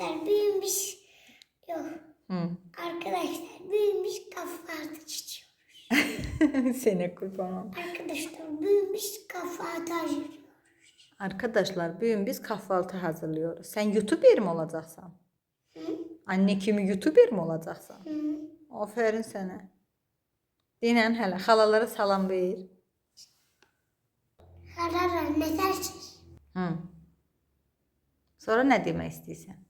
Arkadaşlar büyümüş. Yok. Hı. Arkadaşlar büyümüş kahvaltı çiçiyor. Seni kurban. Arkadaşlar büyümüş kahvaltı hazırlıyor. Arkadaşlar bugün biz kahvaltı hazırlıyoruz. Sen YouTuber mi olacaksan? Anne kimi YouTuber mi olacaksan? Hı. Aferin sana. Dinən hələ xalalara salam ver. Ne dersiz? Hı. Sonra nə demək istəyirsən?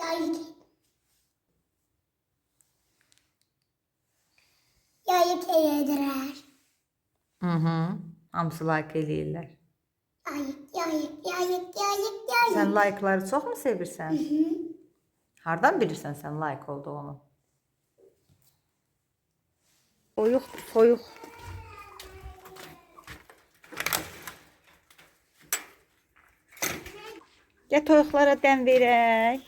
Yayık. Yayık eğdirer. Hı hı. Hamsılar keliyirlər. Yayık, yayık, yayık, yayık, yayık. Sən layıkları mu sevirsən? Hı hı. Hardan bilirsən sən layık olduğunu? Oyuq, soyuq. Gəl toyuqlara dən.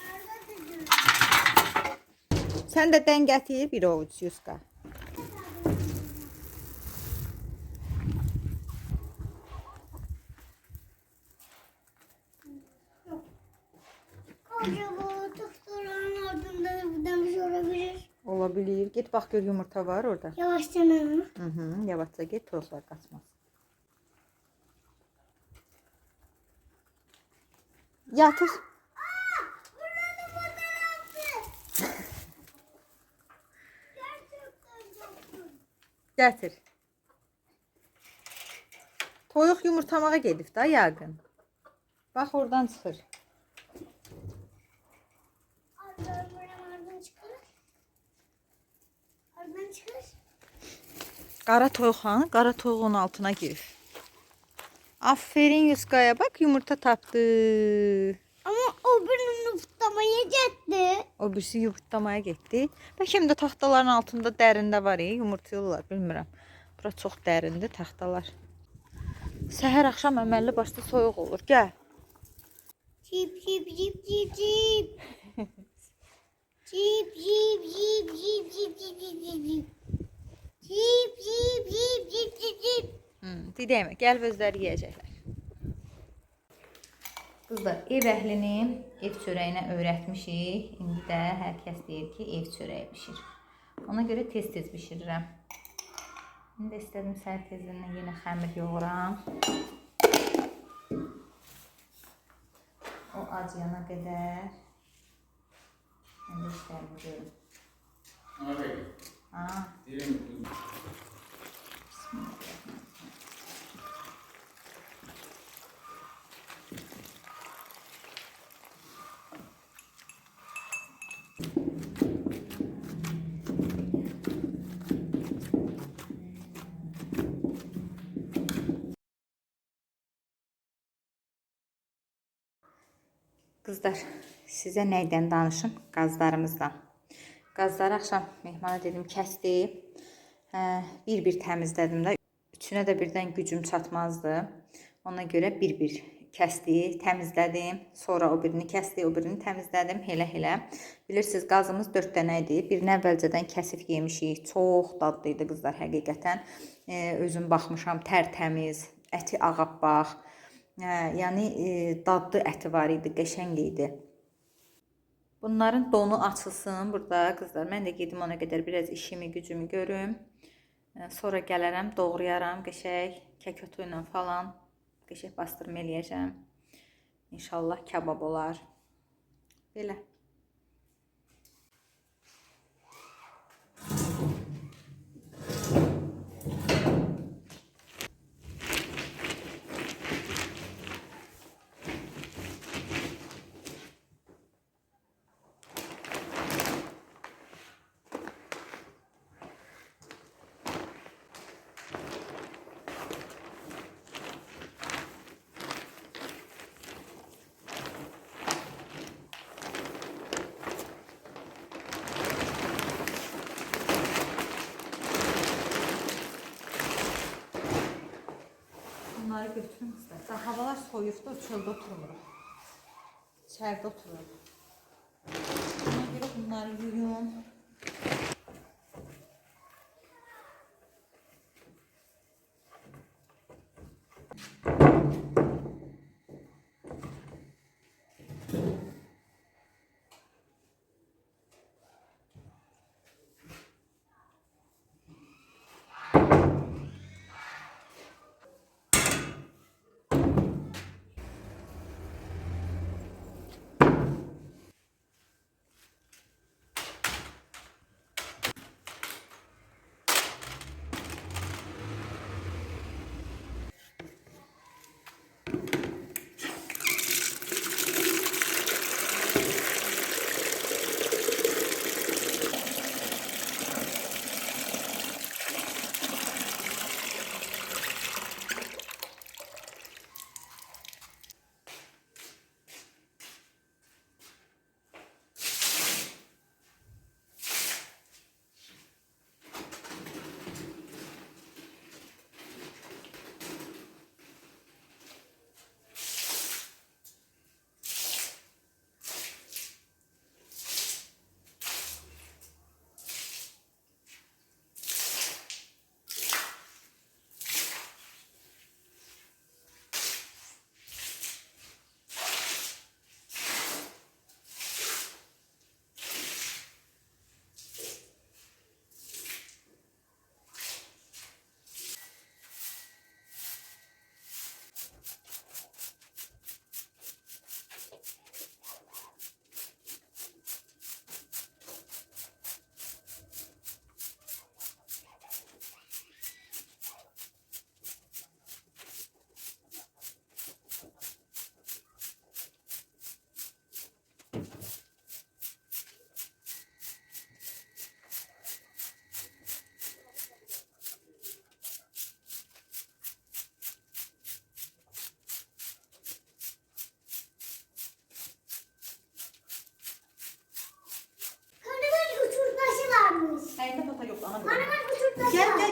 Sen de den getir bir ovuç Yuska. Olabilir. Git bak gör yumurta var orada. Yavaşça mı? Hı hı. Yavaşça git tozlar kaçmaz. Yatır. Gətir. Toyuq yumurtamağa gedib də yəqin. Bax oradan çıxır. Qara toyuq hanı? Qara toyuğun altına girib. Aferin Yuskaya bak yumurta tapdı öbürünü yumurtlamaya gitti. Öbürsü yumurtlamaya getdi. Bəlkə həm də taxtaların altında dərində var, yumurtlayırlar, bilmirəm. Bura çox dərindi taxtalar. Səhər axşam əməlli başda soyuq olur. Gəl. Cip cip cip cip cip. Cip cip cip cip cip cip cip cip. Cip cip cip cip cip cip. Hmm, deyəmə, gəl özləri yeyəcəklər. Qızlar, ev əhlini ev çörəyinə öyrətmişik. İndi də hər kəs deyir ki, ev çörəyi bişir. Ona görə tez-tez bişirirəm. İndi istədim səhər tezindən yenə xəmir yoğuram. O acıyana qədər İndi işlərimi görüm. Qızlar, sizə nəydən danışım? Qazlarımızdan. Qazları axşam mehmana dedim kəsdi. Hə, bir-bir təmizlədim də. Üçünə də birdən gücüm çatmazdı. Ona görə bir-bir kəsdi, təmizlədim. Sonra o birini kəsdi, o birini təmizlədim elə-elə. Bilirsiniz, qazımız 4 dənə idi. Birini əvvəlcədən kəsib yemişik. Çox dadlı idi qızlar həqiqətən. E, özüm baxmışam, tərtəmiz, əti ağappaq. Hə, yəni e, dadlı əti var idi, qəşəng idi. Bunların donu açılsın burada qızlar. Mən də gedim ona qədər biraz işimi, gücümü görüm. E, Sonra gələrəm, doğrayaram qəşəng kək otu ilə falan. Qəşəng bastırma eləyəcəm. İnşallah kabab olar. Belə. Götürün. Daha havalar soyuqdur, çöldə oturmuruq. İçəridə otururuq. Ona görə bunları yuyun.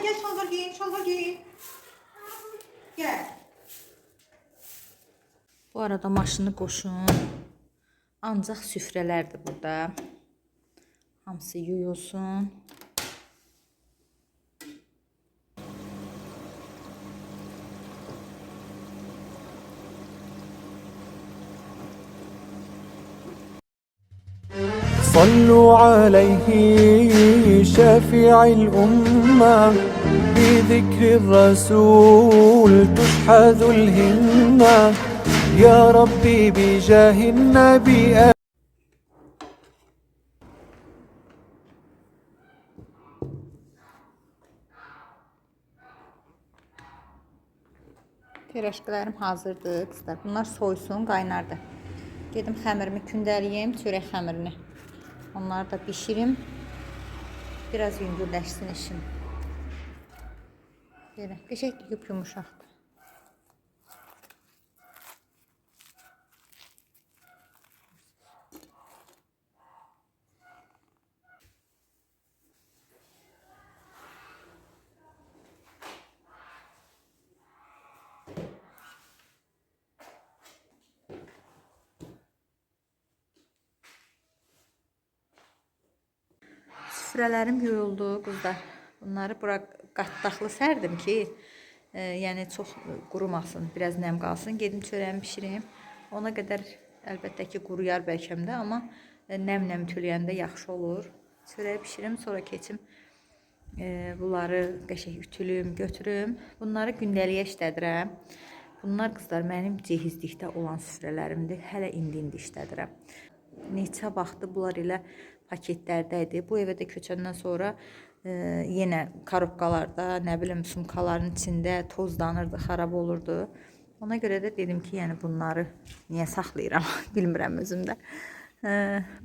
Gel gel gel şalvar giyin şalvar giyin. Gel. Bu arada maşını qoşun. Ancaq süfrələrdir burada. Hamısı yuyulsun. صلوا عليه شافع الأمة بذكر الرسول تشحذ الهمة يا ربي بجاه النبي Pirəşkilərim hazırdır qızlar. Bunlar soysun, qaynardı. Gedim xəmirimi kündəliyim, çörək xəmirini. Onları da bişirim. Biraz yüngülləşsin işim. Belə, qəşəng yup yumuşaqdır. Süfrələrim yuyuldu. Bunları bura qatdaqlı sərdim ki, e, yəni çox qurumasın, biraz nəm qalsın. Gedim çörəyimi bişirim. Ona qədər əlbəttə ki, quruyar bəlkəm də, amma e, nəm-nəm tüləyəndə yaxşı olur. Çörəyi bişirim, sonra keçim e, bunları qəşəng ütülüm, götürüm. Bunları gündəliyə işlədirəm. Bunlar qızlar mənim cehizlikdə olan süfrələrimdir. Hələ indi-indi işlədirəm. Neçə vaxtı bunlar elə paketlərdə idi. Bu evə də köçəndən sonra e, yenə korobkalarda, nə bilim, sumkaların içində tozlanırdı, xarab olurdu. Ona görə də dedim ki, yəni bunları niyə saxlayıram, bilmirəm özüm də. E,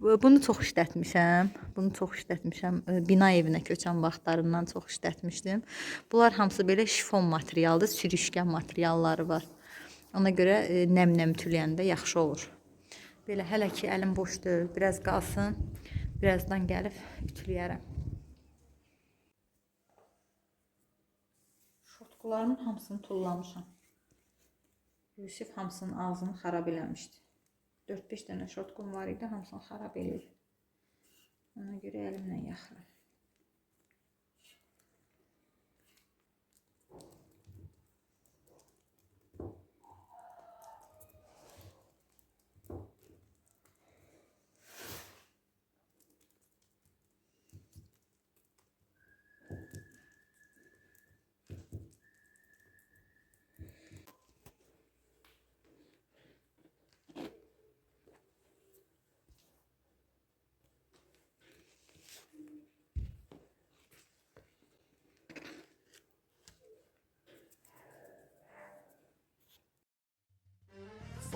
bu- bunu çox işlətmişəm. Bunu çox işlətmişəm. E, bina evinə köçən vaxtlarından çox işlətmişdim. Bunlar hamısı belə şifon materialdır, sürüşkən materialları var. Ona görə e, nəm-nəm tüləyəndə yaxşı olur. Belə hələ ki əlim boşdur, biraz qalsın. Birazdan gəlib ütüləyərəm. Şortkularımın hamısını tullamışam. Yusif hamısının ağzını xarab eləmişdi. 4-5 dənə şortkum var idi, hamısını xarab eləyir. Ona görə əlimlə yaxıram.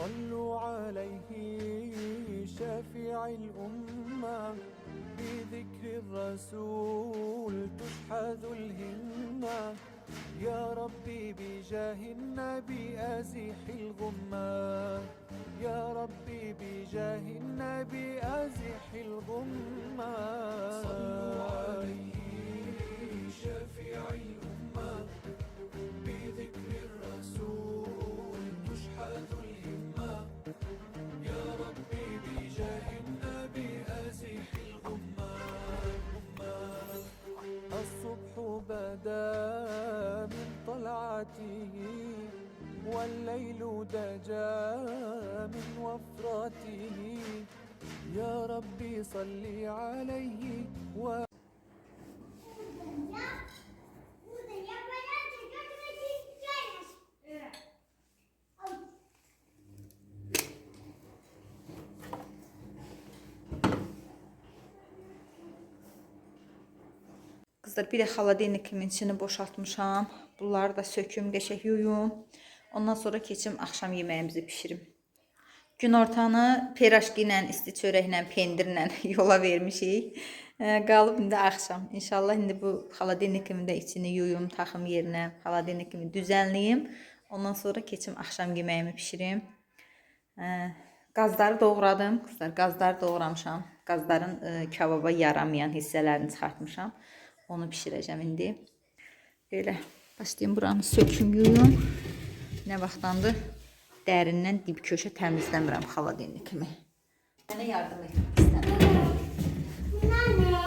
صلوا عليه شافع الأمة. بذكر الرسول تشحذ الهمة. يا ربي بجاه النبي أزح الغمة. يا ربي بجاه النبي أزح الغمة. صلوا عليه شافع بدا من طلعته والليل دجا من وفرته يا ربي صل عليه و Qızlar bir də xaladelnikimin içini boşaltmışam. Bunları da söküm, qəşəng yuyum. Ondan sonra keçim axşam yeməyimizi bişirim. Günortanı piraşki ilə, isti çörəklə, pendirlə yola vermişik. Qalıb indi axşam. İnşallah indi bu xaladelnikimin də içini yuyum, taxım yerinə, xaladelnikimi düzənləyim. Ondan sonra keçim axşam yeməyimi bişirim. E, qazları doğradım. Qızlar, qazları doğramışam. Qazların kababa yaramayan hissələrini çıxartmışam. Onu bişirəcəm indi. Belə başlayım buranı söküm yuyum. Nə vaxtdandır dərindən dib köşə təmizləmirəm xaladenikimi. Mənə yardım etmək istəmirəm. Bunlar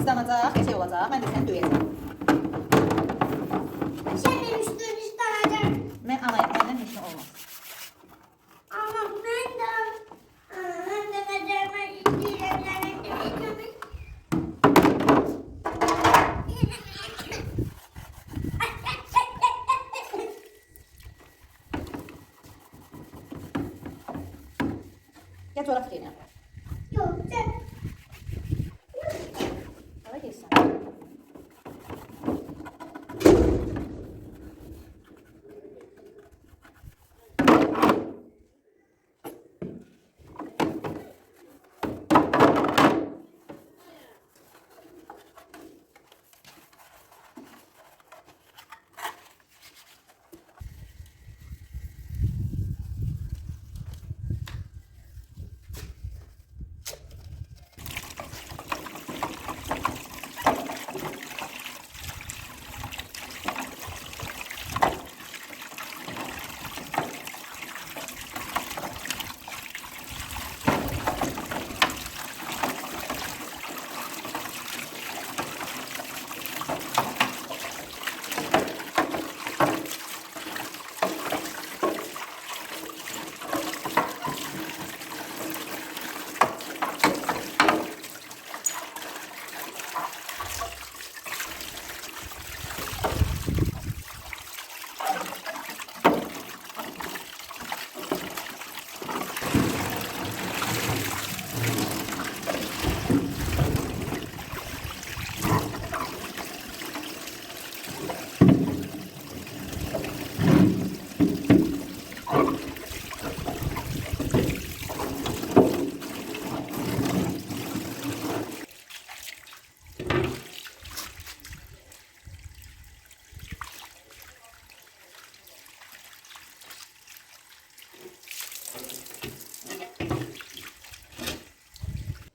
üstün indi islanacaq, şey olacaq, mən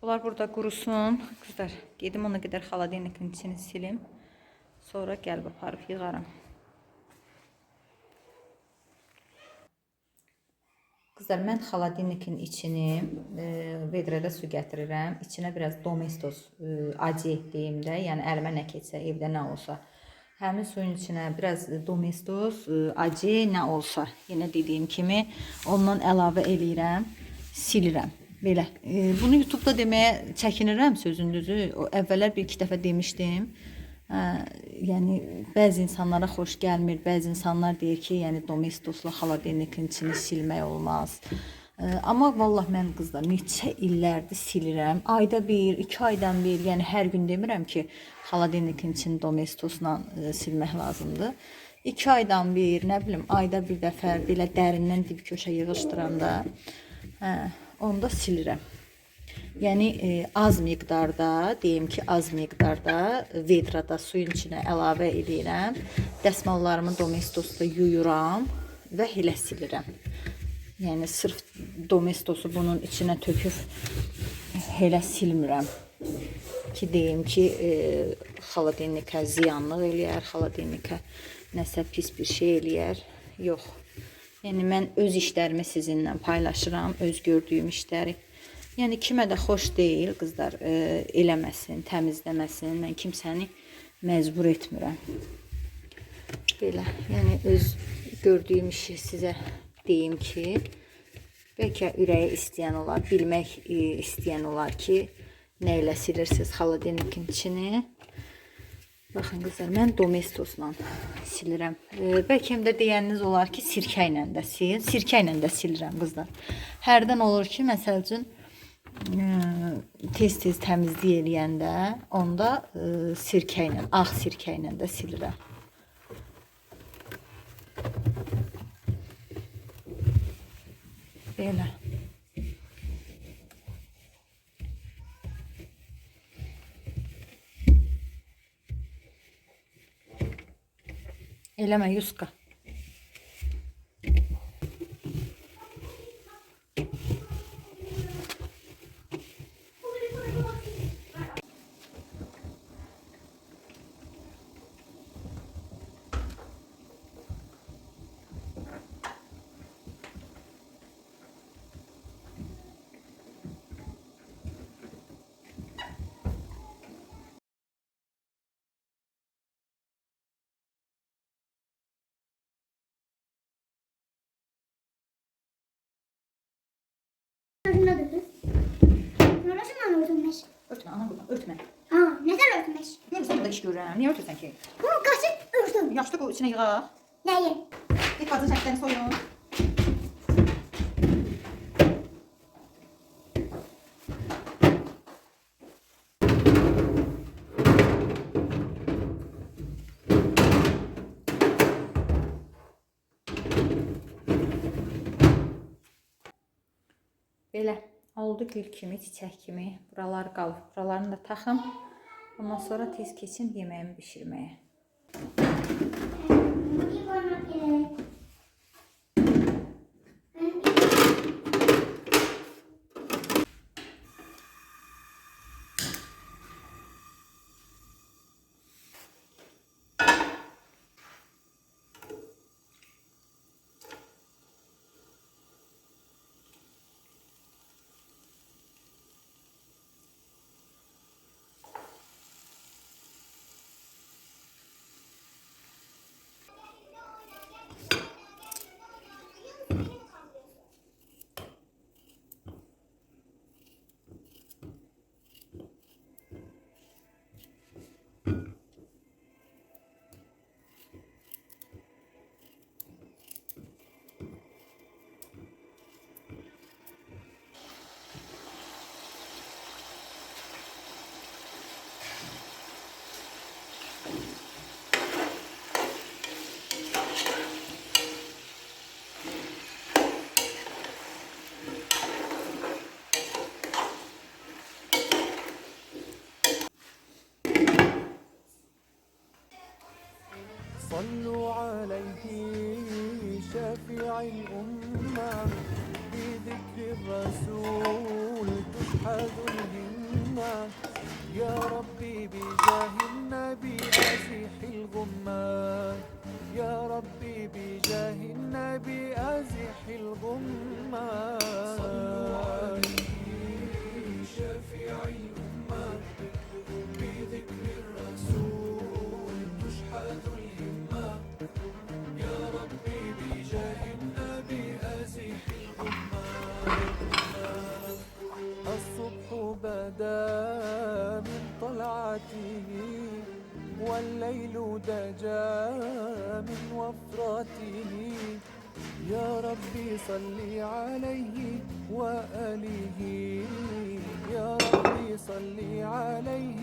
Bunlar burada qurusun. Qızlar, gedim ona qədər xaladelnikin içini silim. Sonra gəlib aparıb yığaram. Qızlar, mən xaladelnikin içini e, vedrədə su gətirirəm. İçinə biraz domestos e, acı deyim də, yəni əlimə nə keçsə, evdə nə olsa. Həmin suyun içinə biraz domestos, e, acı nə olsa, yenə dediyim kimi ondan əlavə eləyirəm, silirəm. Belə. E, bunu YouTube-da deməyə çəkinirəm sözün bir iki dəfə demişdim. Hə, yəni bəzi insanlara xoş gəlmir. Bəzi insanlar deyir ki, yəni domestosla xaladelnikin içini silmək olmaz. Ə, amma vallah mən qızlar neçə illərdir silirəm. Ayda bir, iki aydan bir, yəni hər gün demirəm ki, xaladelnikin içini domestosla ə, silmək lazımdır. 2 aydan bir, nə bilim, ayda bir dəfə belə dərindən dib köşə yığışdıranda hə, onda silirəm. Yəni e, az miqdarda, deyim ki, az miqdarda vedrada suyun içinə əlavə edirəm. Dəsmallarımı domestosda yuyuram və elə silirəm. Yəni sırf domestosu bunun içinə töküb elə silmirəm ki, deyim ki, e, xaladelnikə ziyanlıq eləyər, xaladelnikə nəsə pis bir şey eləyər. Yox. Yəni mən öz işlərimi sizinlə paylaşıram, öz gördüyüm işləri. Yəni kimə də xoş deyil qızlar e, eləməsin, təmizləməsin. Mən kimsəni məcbur etmirəm. Belə, yəni öz gördüyüm işi sizə deyim ki, bəlkə ürəyi istəyən olar, bilmək e, istəyən olar ki, nə ilə silirsiniz xaladenin içini. Baxın qızlar, mən domestosla silirəm. E, bəlkə də deyəniniz olar ki, sirkə ilə də sil. Sirkə ilə silirəm qızlar. Hərdən olur ki, məsəl üçün e, tez-tez təmizlik eləyəndə onda e, sirkə ilə, ağ sirkə ilə silirəm. Belə. Eleme 100k. Neresi lan örtülmüş? Örtmə, ana qulaq, örtmə. Ha, neden örtülmüş? Niyə sən burada iş görürəm? Niyə örtürsən ki? Bu kaşık örtülmüş. Yaxşı qoy içinə yığaq. Neyi? Bir qazın şəkillərini soyun. Belə oldu gül kimi, çiçək kimi. Buralar qalıb. Buralarını da taxım. Ondan sonra tez keçin yeməyimi bişirməyə. ربي صل عليه وآله. يا ربي صل عليه